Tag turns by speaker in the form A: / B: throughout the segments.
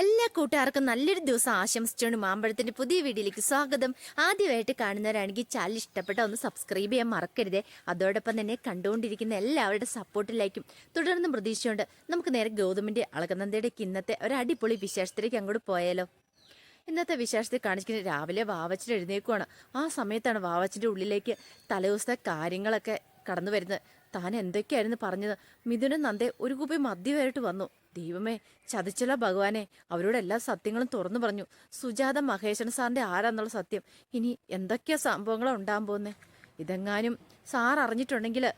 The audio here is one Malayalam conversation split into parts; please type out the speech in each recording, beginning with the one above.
A: എല്ലാ കൂട്ടുകാർക്കും നല്ലൊരു ദിവസം ആശംസിച്ചുകൊണ്ട് മാമ്പഴത്തിന്റെ പുതിയ വീഡിയോയിലേക്ക് സ്വാഗതം. ആദ്യമായിട്ട് കാണുന്നവരാണെങ്കിൽ ചാനൽ ഇഷ്ടപ്പെട്ട ഒന്ന് സബ്സ്ക്രൈബ് ചെയ്യാൻ മറക്കരുത്. അതോടൊപ്പം തന്നെ കണ്ടുകൊണ്ടിരിക്കുന്ന എല്ലാവരുടെ സപ്പോർട്ടിലായിരിക്കും തുടർന്ന് പ്രതീക്ഷയുണ്ട് നമുക്ക് നേരെ ഗൗതമിന്റെ അളകനന്ദയുടെ ഇന്നത്തെ ഒരു അടിപൊളി വിശേഷത്തിലേക്ക് അങ്ങോട്ട് പോയാലോ. ഇന്നത്തെ വിശേഷത്തിൽ കാണിക്കുന്നത് രാവിലെ വാവച്ചൻ എഴുന്നേക്കുവാണ് ആ സമയത്താണ് വാവച്ചിന്റെ ഉള്ളിലേക്ക് തലേദിവസത്തെ കാര്യങ്ങളൊക്കെ കടന്നു വരുന്നത്. താൻ എന്തൊക്കെയായിരുന്നു പറഞ്ഞത്? മിഥുനും നന്ദേ ഒരു കുപ്പി മദ്യമായിട്ട് വന്നു. ദൈവമേ ചതിച്ചല ഭഗവാനെ. അവരോട് എല്ലാ സത്യങ്ങളും തുറന്നു പറഞ്ഞു. സുജാത മഹേശ്വരൻ സാറിന്റെ ആരാന്നുള്ള സത്യം. ഇനി എന്തൊക്കെയാ സംഭവങ്ങളോ ഉണ്ടാകാൻ പോകുന്നേ? ഇതെങ്ങാനും സാർ അറിഞ്ഞിട്ടുണ്ടെങ്കിൽ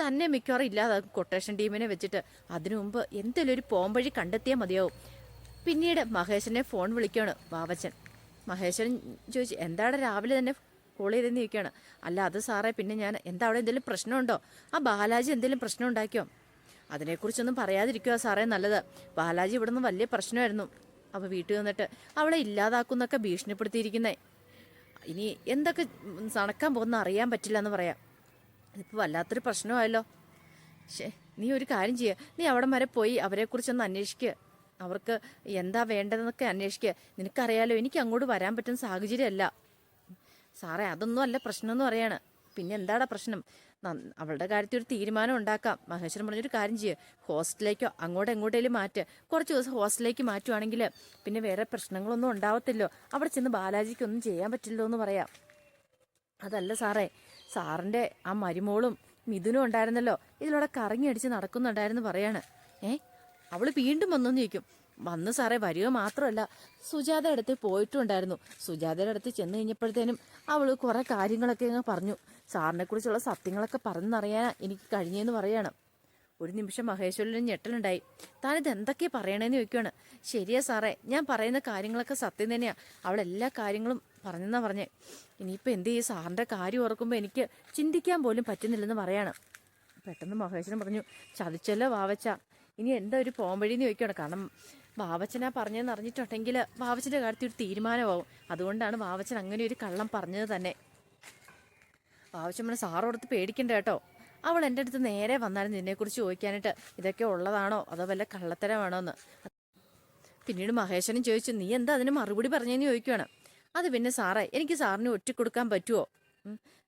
A: തന്നെ മിക്കവാറും ഇല്ലാതാക്കും കൊട്ടേഷൻ ടീമിനെ വെച്ചിട്ട്. അതിനു മുമ്പ് എന്തെങ്കിലും ഒരു പോംവഴി കണ്ടെത്തിയാൽ മതിയാവും. പിന്നീട് മഹേശനെ ഫോൺ വിളിക്കുകയാണ് ബാബച്ചൻ മഹേശ്വരൻ ചോദിച്ചു എന്താണ് രാവിലെ തന്നെ കോൾ ചെയ്തെന്ന് ചോദിക്കുകയാണ്. അല്ല അത് സാറേ പിന്നെ ഞാൻ എന്താ അവിടെ എന്തെങ്കിലും പ്രശ്നമുണ്ടോ? ആ ബാലാജി എന്തെങ്കിലും പ്രശ്നം ഉണ്ടാക്കിയോ അതിനെക്കുറിച്ചൊന്നും പറയാതിരിക്കുക സാറേ നല്ലത്. ബാലാജി ഇവിടെ നിന്ന് വലിയ പ്രശ്നമായിരുന്നു. അപ്പോൾ വീട്ടിൽ വന്നിട്ട് അവളെ ഇല്ലാതാക്കുന്നൊക്കെ ഭീഷണിപ്പെടുത്തിയിരിക്കുന്നേ. ഇനി എന്തൊക്കെ നടക്കാൻ പോകുന്ന അറിയാൻ പറ്റില്ല എന്ന് പറയാം. ഇതിപ്പോൾ വല്ലാത്തൊരു പ്രശ്നമായല്ലോ. ശേ നീ ഒരു കാര്യം ചെയ്യുക നീ അവിടം വരെ പോയി അവരെക്കുറിച്ചൊന്ന് അന്വേഷിക്കുക അവർക്ക് എന്താ വേണ്ടതെന്നൊക്കെ അന്വേഷിക്കുക നിനക്കറിയാലോ എനിക്ക് അങ്ങോട്ട് വരാൻ പറ്റുന്ന സാഹചര്യമല്ല. സാറേ അതൊന്നും അല്ല പ്രശ്നം എന്ന് പറയാണ്. പിന്നെ എന്താടാ പ്രശ്നം? അവളുടെ കാര്യത്തിൽ ഒരു തീരുമാനം ഉണ്ടാക്കാം. മഹേശ്വരൻ പറഞ്ഞൊരു കാര്യം ചെയ്യുക ഹോസ്റ്റലിലേക്കോ അങ്ങോട്ടോ എങ്ങോട്ടേലും മാറ്റ്. കുറച്ച് ദിവസം ഹോസ്റ്റലിലേക്ക് മാറ്റുവാണെങ്കിൽ പിന്നെ വേറെ പ്രശ്നങ്ങളൊന്നും ഉണ്ടാവത്തില്ലോ. അവിടെ ചെന്ന് ബാലാജിക്കൊന്നും ചെയ്യാൻ പറ്റില്ലോ എന്ന് പറയാം. അതല്ല സാറേ സാറിന്റെ ആ മരുമോളും മിഥുനും ഉണ്ടായിരുന്നല്ലോ. ഇതിലൂടെ കറങ്ങി അടിച്ച് നടക്കുന്നുണ്ടായിരുന്നു പറയാണ്. ഏ? അവൾ വീണ്ടും വന്നെന്ന് ചോദിക്കും. വന്ന് സാറേ വരിക മാത്രമല്ല സുജാതയുടെ അടുത്ത് പോയിട്ടുണ്ടായിരുന്നു. സുജാതയുടെ അടുത്ത് ചെന്ന് കഴിഞ്ഞപ്പോഴത്തേനും അവൾ കുറേ കാര്യങ്ങളൊക്കെ അങ്ങ് പറഞ്ഞു. സാറിനെ കുറിച്ചുള്ള സത്യങ്ങളൊക്കെ പറഞ്ഞറിയാനാ എനിക്ക് കഴിഞ്ഞെന്ന് പറയണം. ഒരു നിമിഷം മഹേശ്വരനും ഞെട്ടലുണ്ടായി. താനിത് എന്തൊക്കെയാ പറയണേന്ന് ചോദിക്കുകയാണ് ശരിയാ സാറേ ഞാൻ പറയുന്ന കാര്യങ്ങളൊക്കെ സത്യം തന്നെയാണ് അവൾ എല്ലാ കാര്യങ്ങളും പറഞ്ഞെന്നാ പറഞ്ഞേ. ഇനിയിപ്പോൾ എന്ത് ചെയ്യും? സാറിന്റെ കാര്യം ഓർക്കുമ്പോൾ എനിക്ക് ചിന്തിക്കാൻ പോലും പറ്റുന്നില്ലെന്ന് പറയാണ്. പെട്ടെന്ന് മഹേശ്വരൻ പറഞ്ഞു ചതിച്ചല്ലോ വാവച്ച. ഇനി എന്താ ഒരു പോംവഴിയെന്ന് ചോദിക്കുകയാണ് കാരണം വാവച്ചനാ പറഞ്ഞതെന്ന് അറിഞ്ഞിട്ടുണ്ടെങ്കിൽ വാവച്ചന്റെ കാര്യത്തിൽ ഒരു തീരുമാനമാവും. അതുകൊണ്ടാണ് വാവച്ചൻ അങ്ങനെ ഒരു കള്ളം പറഞ്ഞത് തന്നെ. ആവശ്യമാണ് സാറോടത്ത് പേടിക്കണ്ട കേട്ടോ. അവൾ എന്റെ അടുത്ത് നേരെ വന്നാലും നിന്നെക്കുറിച്ച് ചോദിക്കാനായിട്ട് ഇതൊക്കെ ഉള്ളതാണോ? അതോ വല്ല കള്ളത്തരമാണോ എന്ന് പിന്നീട് മഹേശ്വരൻ ചോദിച്ചു നീ എന്താ അതിന് മറുപടി പറഞ്ഞതെന്ന് ചോദിക്കുകയാണ് അത് പിന്നെ സാറേ എനിക്ക് സാറിന് കൊടുക്കാൻ പറ്റുമോ.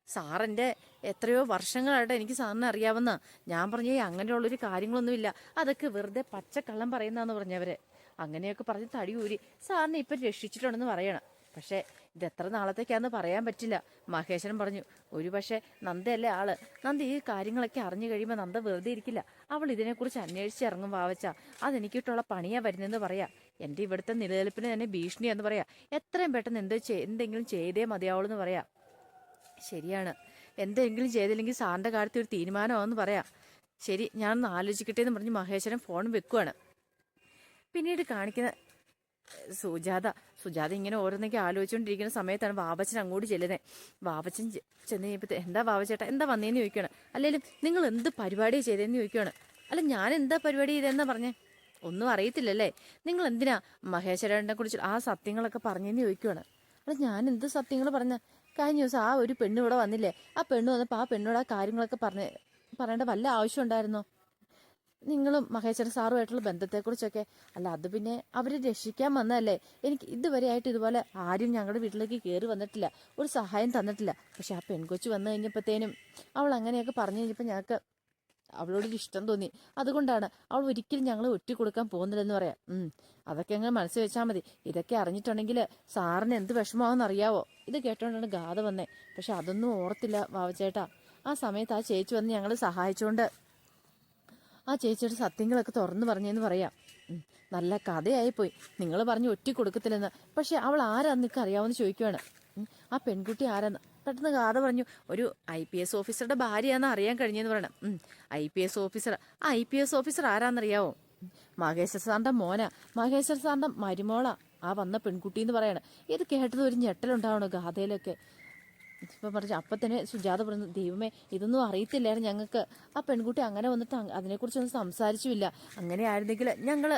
A: സാറിന്റെ എത്രയോ വർഷങ്ങളായിട്ട് എനിക്ക് സാറിനെ അറിയാവുന്ന ഞാൻ പറഞ്ഞ അങ്ങനെയുള്ളൊരു കാര്യങ്ങളൊന്നുമില്ല. അതൊക്കെ വെറുതെ പച്ചക്കള്ളം പറയുന്നതെന്ന് പറഞ്ഞവര് അങ്ങനെയൊക്കെ പറഞ്ഞ് തടി ഊരി സാറിനെ ഇപ്പം രക്ഷിച്ചിട്ടുണ്ടെന്ന് പറയണം. പക്ഷേ ഇത് എത്ര നാളത്തേക്കാന്ന് പറയാൻ പറ്റില്ല. മഹേശ്വരൻ പറഞ്ഞു ഒരു പക്ഷേ നന്ദയല്ലേ ആൾ. നന്ദ ഈ കാര്യങ്ങളൊക്കെ അറിഞ്ഞു കഴിയുമ്പോൾ നന്ദ വെറുതെ ഇരിക്കില്ല. അവൾ ഇതിനെക്കുറിച്ച് അന്വേഷിച്ച് ഇറങ്ങും വാവച്ച. അതെനിക്കിട്ടുള്ള പണിയാ വരുന്നതെന്ന് പറയാ. എന്റെ ഇവിടുത്തെ നിലനിൽപ്പിന് തന്നെ ഭീഷണി എന്ന് പറയാ. എത്രയും പെട്ടെന്ന് എന്തോ എന്തെങ്കിലും ചെയ്തേ മതിയാവുള്ളൂ എന്ന് പറയാ. ശരിയാണ്. എന്തെങ്കിലും ചെയ്തില്ലെങ്കിൽ സാറിന്റെ കാര്യത്തിൽ ഒരു തീരുമാനമാണെന്ന് പറയാം. ശരി ഞാനൊന്ന് ആലോചിക്കട്ടെ എന്ന് പറഞ്ഞ് മഹേശ്വരൻ ഫോൺ വെക്കുവാണ്. പിന്നീട് കാണിക്കുന്ന സുജാത സുജാത ഇങ്ങനെ ഓരോന്നൊക്കെ ആലോചിച്ചുകൊണ്ടിരിക്കുന്ന സമയത്താണ് വാവച്ചൻ അങ്ങോട്ട് ചെല്ലുന്നത് വാവച്ചൻ ചെന്ന് കഴിയുമ്പോൾ എന്താ വാവച്ചേട്ടാ എന്താ വന്നേന്ന് ചോദിക്കുകയാണ് അല്ലെങ്കിൽ നിങ്ങൾ എന്ത് പരിപാടി ചെയ്തതെന്ന് ചോദിക്കുകയാണ് അല്ല ഞാൻ എന്താ പരിപാടി ചെയ്തതെന്നാ പറഞ്ഞേ? ഒന്നും അറിയത്തില്ലല്ലേ. നിങ്ങൾ എന്തിനാ മഹേശ്വരനെ കുറിച്ച് ആ സത്യങ്ങളൊക്കെ പറഞ്ഞെന്ന് ചോദിക്കുകയാണ് അല്ല ഞാൻ എന്ത് സത്യങ്ങൾ പറഞ്ഞ കഴിഞ്ഞ ദിവസം ആ ഒരു പെണ്ണ് ഇവിടെ വന്നില്ലേ. ആ പെണ്ണ് വന്നപ്പോൾ ആ പെണ്ണോട് ആ കാര്യങ്ങളൊക്കെ പറഞ്ഞ് പറയേണ്ട വല്ല ആവശ്യം ഉണ്ടായിരുന്നോ? നിങ്ങളും മഹേശ്വര സാറുമായിട്ടുള്ള ബന്ധത്തെക്കുറിച്ചൊക്കെ അല്ല അത് പിന്നെ അവരെ രക്ഷിക്കാൻ വന്നതല്ലേ? എനിക്ക് ഇതുവരെ ആയിട്ട് ഇതുപോലെ ആരും ഞങ്ങളുടെ വീട്ടിലേക്ക് കയറി വന്നിട്ടില്ല. ഒരു സഹായം തന്നിട്ടില്ല. പക്ഷെ ആ പെൺകൊച്ചു വന്നു കഴിഞ്ഞപ്പോഴത്തേനും അവൾ അങ്ങനെയൊക്കെ പറഞ്ഞു കഴിഞ്ഞപ്പോൾ ഞങ്ങൾക്ക് അവളോട് ഇഷ്ടം തോന്നി. അതുകൊണ്ടാണ് അവൾ ഒരിക്കലും ഞങ്ങൾ ഒറ്റ കൊടുക്കാൻ പോകുന്നില്ലെന്ന് പറയാം. അതൊക്കെ അങ്ങ് മനസ്സിൽ വെച്ചാൽ മതി. ഇതൊക്കെ അറിഞ്ഞിട്ടുണ്ടെങ്കിൽ സാറിന് എന്ത് വിഷമാവെന്ന് അറിയാവോ? ഇത് കേട്ടോണ്ടാണ് ഗാഥ വന്നേ. പക്ഷെ അതൊന്നും ഓർത്തില്ല വാവച്ചേട്ടാ. ആ സമയത്ത് ആ ചേച്ചി വന്ന് ഞങ്ങൾ സഹായിച്ചുകൊണ്ട് ആ ചേച്ചിയുടെ സത്യങ്ങളൊക്കെ തുറന്നു പറഞ്ഞെന്ന് പറയാം. നല്ല കഥയായി പോയി നിങ്ങൾ പറഞ്ഞു ഒറ്റ കൊടുക്കത്തില്ലെന്ന്. പക്ഷെ അവൾ ആരാന്ന് നിനക്ക് അറിയാമെന്ന് ചോദിക്കുവാണ്. ആ പെൺകുട്ടി ആരാന്ന്? പെട്ടെന്ന് കഥ പറഞ്ഞു ഒരു ഐ പി എസ് ഓഫീസറുടെ ഭാര്യയാന്ന് അറിയാൻ കഴിഞ്ഞെന്ന് പറയണം. ഐ പി എസ് ഓഫീസർ ആ ഐ പി എസ് ഓഫീസർ ആരാന്നറിയാവോ? മഹേശ്വർ സാറിന്റെ മോന. മഹേശ്വർ സാറിന്റെ മരുമോള. ആ വന്ന പെൺകുട്ടി എന്ന് പറയണം. ഇത് കേട്ടത് ഒരു ഞെട്ടലുണ്ടാവണോ ഗാഥയിലൊക്കെ? ഇപ്പൊ പറഞ്ഞു അപ്പൊ തന്നെ സുജാത പറഞ്ഞു ദൈവമേ ഇതൊന്നും അറിയത്തില്ലായിരുന്നു ഞങ്ങൾക്ക്. ആ പെൺകുട്ടി അങ്ങനെ വന്നിട്ട് അതിനെക്കുറിച്ചൊന്നും സംസാരിച്ചുമില്ല. അങ്ങനെ ആയിരുന്നെങ്കിൽ ഞങ്ങൾ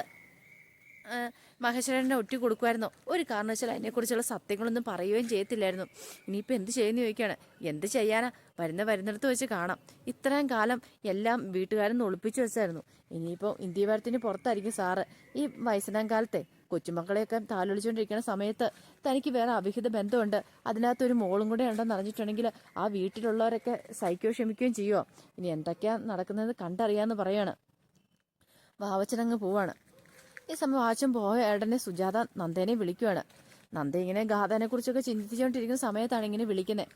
A: മഹേശ്വരനെ ഒറ്റി കൊടുക്കുമായിരുന്നു ഒരു കാരണവശാൽ അതിനെക്കുറിച്ചുള്ള സത്യങ്ങളൊന്നും പറയുകയും ചെയ്യത്തില്ലായിരുന്നു. ഇനിയിപ്പോൾ എന്ത് ചെയ്യുന്നു ചോദിക്കുകയാണ്. എന്ത് ചെയ്യാനാ? വരുന്ന വരുന്നിടത്ത് വെച്ച് കാണാം. ഇത്രയും കാലം എല്ലാം വീട്ടുകാരൊന്ന് ഒളിപ്പിച്ചു വെച്ചായിരുന്നു. ഇനിയിപ്പോൾ ഇന്ത്യ ഭാരത്തിന് പുറത്തായിരിക്കും സാറ്. ഈ വയസ്സനാം കാലത്തെ കൊച്ചുമക്കളെയൊക്കെ താലൊളിച്ചുകൊണ്ടിരിക്കുന്ന സമയത്ത് തനിക്ക് വേറെ അവിഹിത ബന്ധമുണ്ട്. അതിനകത്തൊരു മോളും കൂടെ ഉണ്ടെന്ന് അറിഞ്ഞിട്ടുണ്ടെങ്കിൽ ആ വീട്ടിലുള്ളവരൊക്കെ സൈക്കോ ക്ഷമിക്കുകയും ചെയ്യുമോ ഇനി എന്തൊക്കെയാണ് നടക്കുന്നത് കണ്ടറിയാമെന്ന് പറയാണ്. വാവച്ചനങ്ങ് പോവാണ്. ഈ സമയം വാവച്ചൻ പോയ ഉടനെ സുജാത നന്ദേനെ വിളിക്കുവാണ്. നന്ദ ഇങ്ങനെ ഗാഥനെ കുറിച്ചൊക്കെ ചിന്തിച്ചുകൊണ്ടിരിക്കുന്ന സമയത്താണ് ഇങ്ങനെ വിളിക്കുന്നത്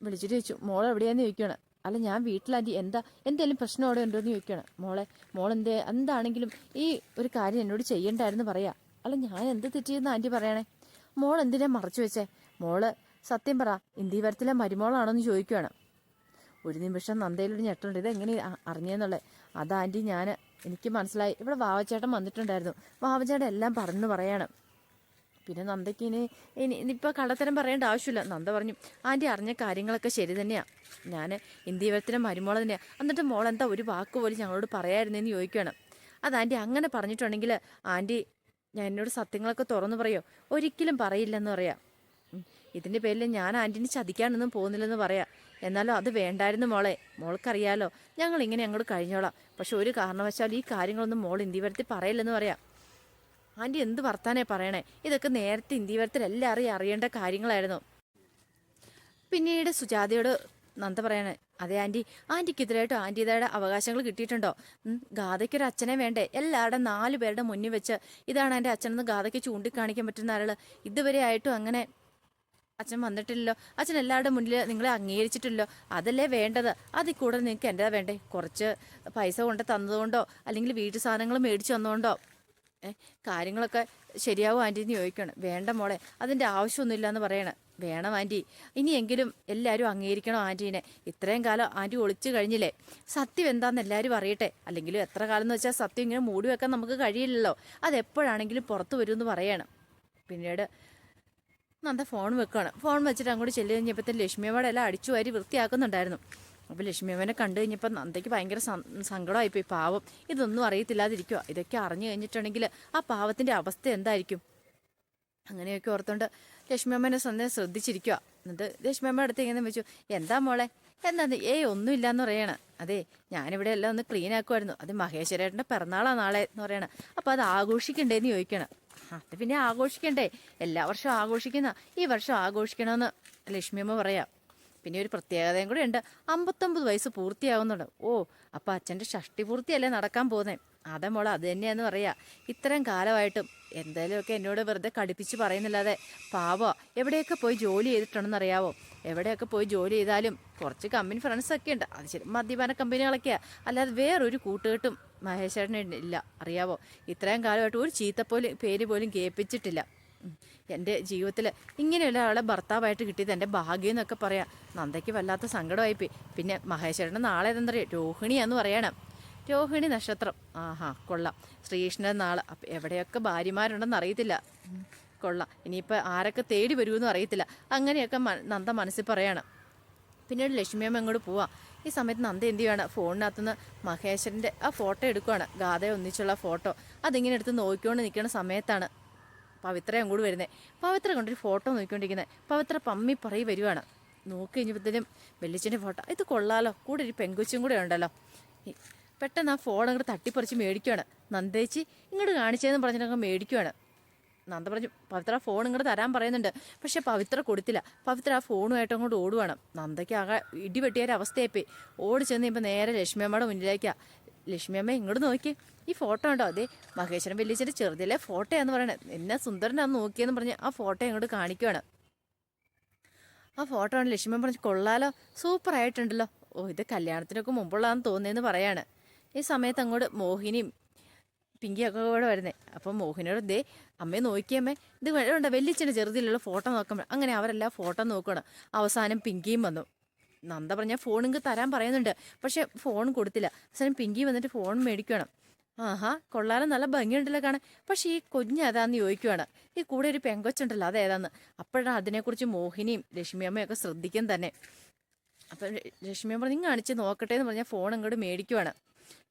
A: വിളിച്ചിട്ട് ചോദിച്ചു മോൾ എവിടെയാന്ന് ചോദിക്കുകയാണ് അല്ല ഞാൻ വീട്ടിലാന്റി എന്താ എന്തെങ്കിലും പ്രശ്നം അവിടെ ഉണ്ടോ എന്ന് ചോദിക്കുകയാണ് മോളെ മോൾ എന്തേ എന്താണെങ്കിലും ഈ ഒരു കാര്യം എന്നോട് ചെയ്യണ്ടായിരുന്നു പറയാ. അല്ല ഞാൻ എന്ത് തെറ്റിയെന്ന് ആന്റി പറയണേ? മോൾ എന്തിനാ മറച്ചു വെച്ചേ? മോൾ സത്യം പറ ഇന്ത്യ വരത്തിലെ മരുമോളാണോന്ന് ചോദിക്കുകയാണ് ഒരു നിമിഷം നന്ദയിലൊരു ഞെട്ടുണ്ട് ഇത് എങ്ങനെ അറിഞ്ഞെന്നുള്ളത് അത് ഞാൻ എനിക്ക് മനസ്സിലായി. ഇവിടെ വാവച്ചേട്ടൻ വന്നിട്ടുണ്ടായിരുന്നു. വാവച്ചേട്ടൻ എല്ലാം പറഞ്ഞു പറയാണ്. പിന്നെ നന്ദയ്ക്ക് ഇനി ഇനി ഇനിയിപ്പോൾ കള്ളത്തരം പറയേണ്ട ആവശ്യമില്ല. നന്ദ പറഞ്ഞു ആന്റി അറിഞ്ഞ കാര്യങ്ങളൊക്കെ ശരി തന്നെയാണ് ഞാൻ ഇന്ത്യവരത്തിലെ മരുമോള തന്നെയാണ് എന്നിട്ട് എന്താ ഒരു വാക്ക് പോലും ഞങ്ങളോട് പറയായിരുന്നെന്ന് ചോദിക്കുകയാണ് അത് ആന്റി അങ്ങനെ പറഞ്ഞിട്ടുണ്ടെങ്കിൽ ആന്റി ഞാൻ എന്നോട് സത്യങ്ങളൊക്കെ തുറന്നു പറയോ? ഒരിക്കലും പറയില്ലെന്ന് പറയാം. ഉം. ഇതിന്റെ പേരിൽ ഞാൻ ആന്റിനെ ചതിക്കാനൊന്നും പോകുന്നില്ലെന്ന് പറയാ. എന്നാലും അത് വേണ്ടായിരുന്നു മോളെ. മോൾക്കറിയാലോ. ഞങ്ങൾ ഇങ്ങനെ അങ്ങോട്ട് കഴിഞ്ഞോളാം. പക്ഷെ ഒരു കാരണവശാൽ ഈ കാര്യങ്ങളൊന്നും മോൾ ഇന്ത്യവരത്തിൽ പറയില്ലെന്ന് പറയാം. ആന്റി എന്ത് വർത്താനേ പറയണേ? ഇതൊക്കെ നേരത്തെ ഇന്ത്യവരത്തിൽ എല്ലാവരെയും അറിയേണ്ട കാര്യങ്ങളായിരുന്നു. പിന്നീട് സുജാതയോട് നന്ദ പറയണേ. അതെ ആന്റി ആന്റിക്ക് ഇതിലായിട്ട് ആന്റിയുടേതായ അവകാശങ്ങൾ കിട്ടിയിട്ടുണ്ടോ? ഗാഥയ്ക്കൊരു അച്ഛനെ വേണ്ടേ? എല്ലാവരുടെ നാല് പേരുടെ മുന്നിൽ വെച്ച് ഇതാണ് എന്റെ അച്ഛനെന്ന് ഗാഥയ്ക്ക് ചൂണ്ടിക്കാണിക്കാൻ പറ്റുന്ന ആളുകൾ ഇതുവരെ ആയിട്ടും അങ്ങനെ അച്ഛൻ വന്നിട്ടില്ലല്ലോ. അച്ഛൻ എല്ലാവരുടെ മുന്നിൽ നിങ്ങളെ അംഗീകരിച്ചിട്ടില്ലല്ലോ. അതല്ലേ വേണ്ടത്? അതിൽ കൂടെ നിങ്ങൾക്ക് എന്താ വേണ്ടേ? കുറച്ച് പൈസ കൊണ്ട് തന്നതുകൊണ്ടോ? അല്ലെങ്കിൽ വീട്ടു സാധനങ്ങൾ മേടിച്ചു തന്നുകൊണ്ടോ കാര്യങ്ങളൊക്കെ ശരിയാവും ആന്റി എന്ന് ചോദിക്കണം വേണ്ട മോളെ അതിന്റെ ആവശ്യമൊന്നുമില്ല എന്ന് പറയണം. വേണം ആന്റി. ഇനിയെങ്കിലും എല്ലാവരും അംഗീകരിക്കണം ആന്റീനെ. ഇത്രയും കാലം ആന്റി ഒളിച്ചു കഴിഞ്ഞില്ലേ? സത്യം എന്താണെന്ന് എല്ലാവരും അറിയട്ടെ. അല്ലെങ്കിലും എത്ര കാലം എന്ന് വെച്ചാൽ സത്യം ഇങ്ങനെ മൂടി വെക്കാൻ നമുക്ക് കഴിയില്ലല്ലോ. അതെപ്പോഴാണെങ്കിലും പുറത്തു വരുമെന്ന് പറയണം. പിന്നീട് നന്ദ ഫോൺ വെക്കുകയാണ് ഫോൺ വെച്ചിട്ട് അങ്ങോട്ട് ചെല്ലു കഴിഞ്ഞപ്പോൾ ലക്ഷ്മിയമ്മയുടെ എല്ലാം അടിച്ചു വാരി വൃത്തിയാക്കുന്നുണ്ടായിരുന്നു. അപ്പോൾ ലക്ഷ്മിയമ്മനെ കണ്ടു കഴിഞ്ഞപ്പോൾ നന്ദയ്ക്ക് ഭയങ്കര സങ്കടമായിപ്പോയി. പാവം. ഇതൊന്നും അറിയത്തില്ലാതിരിക്കുക ഇതൊക്കെ അറിഞ്ഞു കഴിഞ്ഞിട്ടുണ്ടെങ്കിൽ ആ പാവത്തിന്റെ അവസ്ഥ എന്തായിരിക്കും? അങ്ങനെയൊക്കെ ഓർത്തുകൊണ്ട് ലക്ഷ്മിയമ്മനെ സ്വന്തം ശ്രദ്ധിച്ചിരിക്കുക എന്നിട്ട് ലക്ഷ്മിയമ്മ അടുത്ത് ഇങ്ങനെ വെച്ചു എന്താ മോളെ? എന്താ ഏയ് ഒന്നുമില്ലാന്ന് പറയണ. അതെ ഞാനിവിടെ എല്ലാം ഒന്ന് ക്ലീൻ ആക്കുമായിരുന്നു അത് മഹേശ്വരേട്ടന്റെ പിറന്നാളാണ് നാളെ എന്ന് പറയണ. അപ്പോൾ അത് ആഘോഷിക്കണ്ടേന്ന് ചോദിക്കണം. അത് പിന്നെ ആഘോഷിക്കണ്ടേ. എല്ലാ വർഷവും ആഘോഷിക്കുന്ന ഈ വർഷം ആഘോഷിക്കണമെന്ന് ലക്ഷ്മിയമ്മ പറയാം. പിന്നെ ഒരു പ്രത്യേകതയും കൂടെ ഉണ്ട്. അമ്പത്തൊമ്പത് വയസ്സ് പൂർത്തിയാവുന്നുണ്ട്. ഓ അപ്പം അച്ഛന്റെ ഷഷ്ടി പൂർത്തിയല്ലേ നടക്കാൻ പോകുന്നേ? അതെ മോളെ അത് തന്നെയാന്ന് പറയാ. ഇത്രയും കാലമായിട്ടും എന്തായാലുമൊക്കെ എന്നോട് വെറുതെ കടുപ്പിച്ച് പറയുന്നില്ലാതെ പാവോ എവിടെയൊക്കെ പോയി ജോലി ചെയ്തിട്ടുണ്ടെന്ന് അറിയാവോ എവിടെയൊക്കെ പോയി ജോലി ചെയ്താലും കുറച്ച് കമ്പനി ഫ്രണ്ട്സൊക്കെ ഉണ്ട്. അത് ശരി മദ്യപാന കമ്പനികളൊക്കെയാണ് അല്ലാതെ വേറൊരു കൂട്ടുകെട്ടും മഹേശ്വരന് ഇല്ല അറിയാവോ? ഇത്രയും കാലമായിട്ട് ഒരു ചീത്ത പോലും പേര് പോലും കേൾപ്പിച്ചിട്ടില്ല. എന്റെ ജീവിതത്തിൽ ഇങ്ങനെയുള്ള ആളെ ഭർത്താവായിട്ട് കിട്ടിയത് എന്റെ ഭാഗ്യം എന്നൊക്കെ പറയാം. നന്ദയ്ക്ക് വല്ലാത്ത സങ്കടമായിപ്പോയി. പിന്നെ മഹേശ്വരന്റെ നാളെ പറയുക? രോഹിണിയാന്ന് പറയണം. രോഹിണി നക്ഷത്രം. ആഹാ കൊള്ളാം. ശ്രീകൃഷ്ണൻ നാളെ. അപ്പം എവിടെയൊക്കെ ഭാര്യമാരുണ്ടെന്ന് അറിയത്തില്ല. കൊള്ളാം. ഇനിയിപ്പോൾ ആരൊക്കെ തേടി വരുമെന്നും അറിയത്തില്ല. അങ്ങനെയൊക്കെ നന്ദ മനസ്സിൽ പറയണം. പിന്നീട് ലക്ഷ്മിയമ്മ അങ്ങോട്ട് പോവാം. ഈ സമയത്ത് നന്ദ എന്ത് ചെയ്യുകയാണ് ഫോണിനകത്തുനിന്ന് മഹേശ്വരന്റെ ആ ഫോട്ടോ എടുക്കുകയാണ് ഗാഥ ഒന്നിച്ചുള്ള ഫോട്ടോ. അതിങ്ങനെ എടുത്ത് നോക്കിക്കൊണ്ട് നിൽക്കുന്ന സമയത്താണ് പവിത്ര അങ്ങോട്ട് വരുന്നത് പവിത്ര കൊണ്ടൊരു ഫോട്ടോ നോക്കിക്കൊണ്ടിരിക്കുന്നത് പവിത്ര പമ്മി പറയി വരുവാണ്. നോക്കി കഴിഞ്ഞപ്പോഴത്തേനും വെള്ളിച്ചന്റെ ഫോട്ടോ. ഇത് കൊള്ളാലോ. കൂടെ ഒരു പെങ്കുച്ചും കൂടെ ഉണ്ടല്ലോ. പെട്ടെന്ന് ആ ഫോൺ അങ്ങോട്ട് തട്ടിപ്പറിച്ച് മേടിക്കുവാണ്. നന്ദേച്ചി ഇങ്ങോട്ട് കാണിച്ചതെന്ന് പറഞ്ഞിട്ട് അങ്ങ് മേടിക്കുവാണ്. നന്ദ പറഞ്ഞു പവിത്ര ഫോൺ ഇങ്ങോട്ട് തരാൻ പറയുന്നുണ്ട്. പക്ഷെ പവിത്ര കൊടുത്തില്ല. പവിത്ര ആ ഫോണുമായിട്ട് അങ്ങോട്ട് ഓടുവാണ്. നന്ദയ്ക്ക് ആകെ ഇടിവെട്ടിയൊരു അവസ്ഥയായിപ്പോയി. ഓടി ചെന്ന് ഇപ്പം നേരെ ലക്ഷ്മിയമ്മയുടെ മുന്നിലേക്കാ. ലക്ഷ്മിയമ്മ ഇങ്ങോട്ട് നോക്കി ഈ ഫോട്ടോ ഉണ്ടോ അതെ മഹേശ്വരൻ വലിയച്ഛന്റെ ചെറുതിലെ ഫോട്ടോയാന്ന് പറയണത് എന്നെ സുന്ദരനാന്ന് നോക്കിയെന്ന് പറഞ്ഞ് ആ ഫോട്ടോ ഇങ്ങോട്ട് കാണിക്കുവാണ്. ആ ഫോട്ടോ ആണ് ലക്ഷ്മി പറഞ്ഞ് കൊള്ളാലോ സൂപ്പർ ആയിട്ടുണ്ടല്ലോ. ഓ ഇത് കല്യാണത്തിനൊക്കെ മുമ്പുള്ളതാന്ന് തോന്നിയെന്ന് പറയാണ്. ഈ സമയത്ത് അങ്ങോട്ട് മോഹിനിയും പിങ്കിയൊക്കെ കൂടെ വരുന്നത് അപ്പം മോഹിനിയോട് ദേ അമ്മയെ നോക്കിയമ്മേ ഇത് വേണ്ട വലിയച്ഛന്റെ ചെറുതിലുള്ള ഫോട്ടോ നോക്കുമ്പോൾ അങ്ങനെ അവരെല്ലാം ഫോട്ടോ നോക്കണം അവസാനം പിങ്കിയും വന്നു. നന്ദ പറഞ്ഞ ഫോൺ ഇങ്ങ് തരാൻ പറയുന്നുണ്ട്. പക്ഷേ ഫോൺ കൊടുത്തില്ല. അവസാനം പിങ്കി വന്നിട്ട് ഫോൺ മേടിക്കണം ആഹാ കൊള്ളാലും നല്ല ഭംഗിയുണ്ടല്ലോ കാണാൻ. പക്ഷെ ഈ കുഞ്ഞ് ഏതാന്ന് ചോദിക്കുവാണ്. ഈ കൂടെ ഒരു പെങ്കൊച്ചുണ്ടല്ലോ അതേതാന്ന്. അപ്പോഴാണ് അതിനെക്കുറിച്ച് മോഹിനിയും ലക്ഷ്മിയമ്മയൊക്കെ ശ്രദ്ധിക്കും തന്നെ. അപ്പം ലക്ഷ്മിയമ്മ പറഞ്ഞു കാണിച്ച് നോക്കട്ടെ എന്ന് പറഞ്ഞാൽ ഫോൺ അങ്ങോട്ട് മേടിക്കുവാണ്.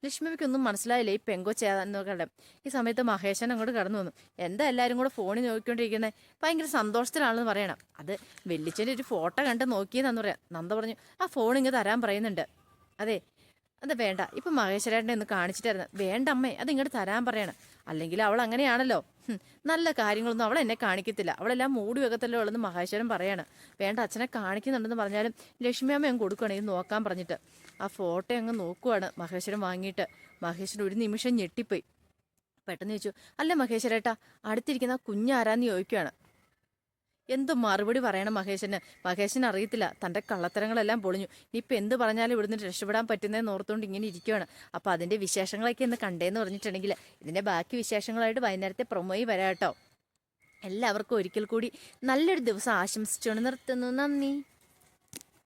A: ലക്ഷ്മിക്കൊന്നും മനസ്സിലായില്ല ഈ പെങ്കൊച്ചേന്നൊക്കെ ഈ സമയത്ത് മഹേശൻ അങ്ങോട്ട് കടന്നു വന്നു. എന്താ എല്ലാവരും കൂടെ ഫോണിൽ നോക്കിക്കൊണ്ടിരിക്കുന്നത് ഭയങ്കര സന്തോഷത്തിലാണെന്ന് പറയണം. അത് വെല്ലിച്ചന്റെ ഒരു ഫോട്ടോ കണ്ട് നോക്കിയതാന്ന് പറയാം. നന്ദ പറഞ്ഞു ആ ഫോൺ ഇങ്ങ് തരാൻ പറയുന്നുണ്ട്. അതെ അത് വേണ്ട. ഇപ്പം മഹേശ്വരേട്ടനെ ഒന്ന് കാണിച്ചിട്ടായിരുന്നു. വേണ്ട അമ്മേ അത് ഇങ്ങോട്ട് തരാൻ പറയണം. അല്ലെങ്കിൽ അവൾ അങ്ങനെയാണല്ലോ. നല്ല കാര്യങ്ങളൊന്നും അവൾ എന്നെ കാണിക്കത്തില്ല. അവളെല്ലാം മൂടി വെക്കത്തല്ലോ ഉള്ളെന്ന് മഹേശ്വരൻ പറയാണ്. വേണ്ട അച്ഛനെ കാണിക്കുന്നുണ്ടെന്ന് പറഞ്ഞാലും ലക്ഷ്മി അമ്മ അങ്ങ് കൊടുക്കുകയാണ് ഇത് നോക്കാൻ പറഞ്ഞിട്ട്. ആ ഫോട്ടോ അങ്ങ് നോക്കുവാണ് മഹേശ്വരൻ വാങ്ങിയിട്ട്. മഹേശ്വരൻ ഒരു നിമിഷം ഞെട്ടിപ്പോയി. പെട്ടെന്ന് ചോദിച്ചു അല്ല മഹേശ്വരേട്ടാ അടുത്തിരിക്കുന്ന കുഞ്ഞാരാന്ന് ചോദിക്കുകയാണ് എന്ത് മറുപടി പറയണം മഹേഷിന്? മഹേഷിന് അറിയത്തില്ല. തന്റെ കള്ളത്തരങ്ങളെല്ലാം പൊളിഞ്ഞു. ഇനിയിപ്പോൾ എന്ത് പറഞ്ഞാലും ഇവിടുന്ന് രക്ഷപ്പെടാൻ പറ്റുന്നതെന്ന് ഓർത്തുകൊണ്ട് ഇങ്ങനെ ഇരിക്കുകയാണ് അപ്പോൾ അതിന്റെ വിശേഷങ്ങളൊക്കെ ഒന്ന് കണ്ടേന്ന് പറഞ്ഞിട്ടുണ്ടെങ്കിൽ ഇതിന്റെ ബാക്കി വിശേഷങ്ങളായിട്ട് വൈകുന്നേരത്തെ പ്രൊമോയി വരാം കേട്ടോ. എല്ലാവർക്കും ഒരിക്കൽ കൂടി നല്ലൊരു ദിവസം ആശംസിച്ചുകൊണ്ട് നിർത്തുന്നു. നന്ദി.